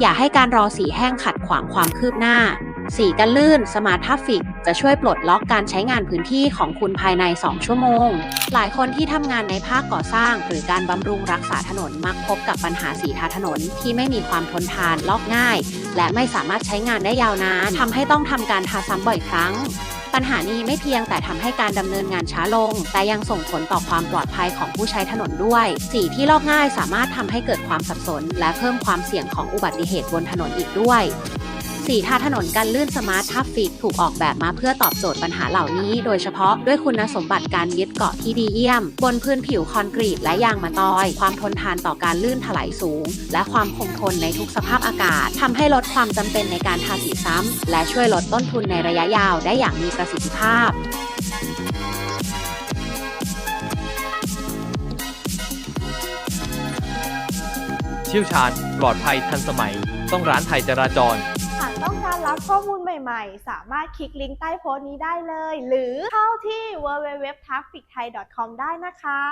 อย่าให้การรอสีแห้งขัดขวางความคืบหน้า สีกันลื่น Smart Traffic จะช่วยปลดล็อกการใช้งานพื้นที่ของคุณภายใน 2 ชั่วโมง หลายคนที่ทำงานในภาคก่อสร้าง หรือการบำรุงรักษาถนนมักพบกับปัญหาสีทาถนนที่ไม่มีความทนทาน ลอกง่าย และไม่สามารถใช้งานได้ยาวนานทำให้ต้องทำการทาซ้ำบ่อยครั้ง ปัญหานี้ไม่เพียงแต่ทำให้การดำเนินงานช้าลง แต่ยังส่งผลต่อความปลอดภัยของผู้ใช้ถนนด้วย สีที่ลอกง่ายสามารถทำให้เกิดความสับสน และเพิ่มความเสี่ยงของอุบัติเหตุบนถนนอีกด้วย สีทาถนนกันลื่นสมาร์ททัฟฟิกถูกออกแบบมาเพื่อตอบโจทย์ปัญหาเหล่านี้ โดยเฉพาะด้วยคุณสมบัติการยึดเกาะที่ดีเยี่ยม บนพื้นผิวคอนกรีตและยางมะตอย ความทนทานต่อการลื่นถลายสูง และความคงทนในทุกสภาพอากาศทำให้ลดความจำเป็นในการทาสีซ้ำและช่วยลดต้นทุนในระยะยาวได้อย่างมีประสิทธิภาพเชี่ยวชาญปลอดภัยทันสมัย ต้องร้านไทยจราจร ต้องการรับข้อมูลใหม่ๆ สามารถคลิกลิงก์ใต้โพสต์นี้ได้เลย หรือเข้าที่ www.trafficthai.com ได้นะคะ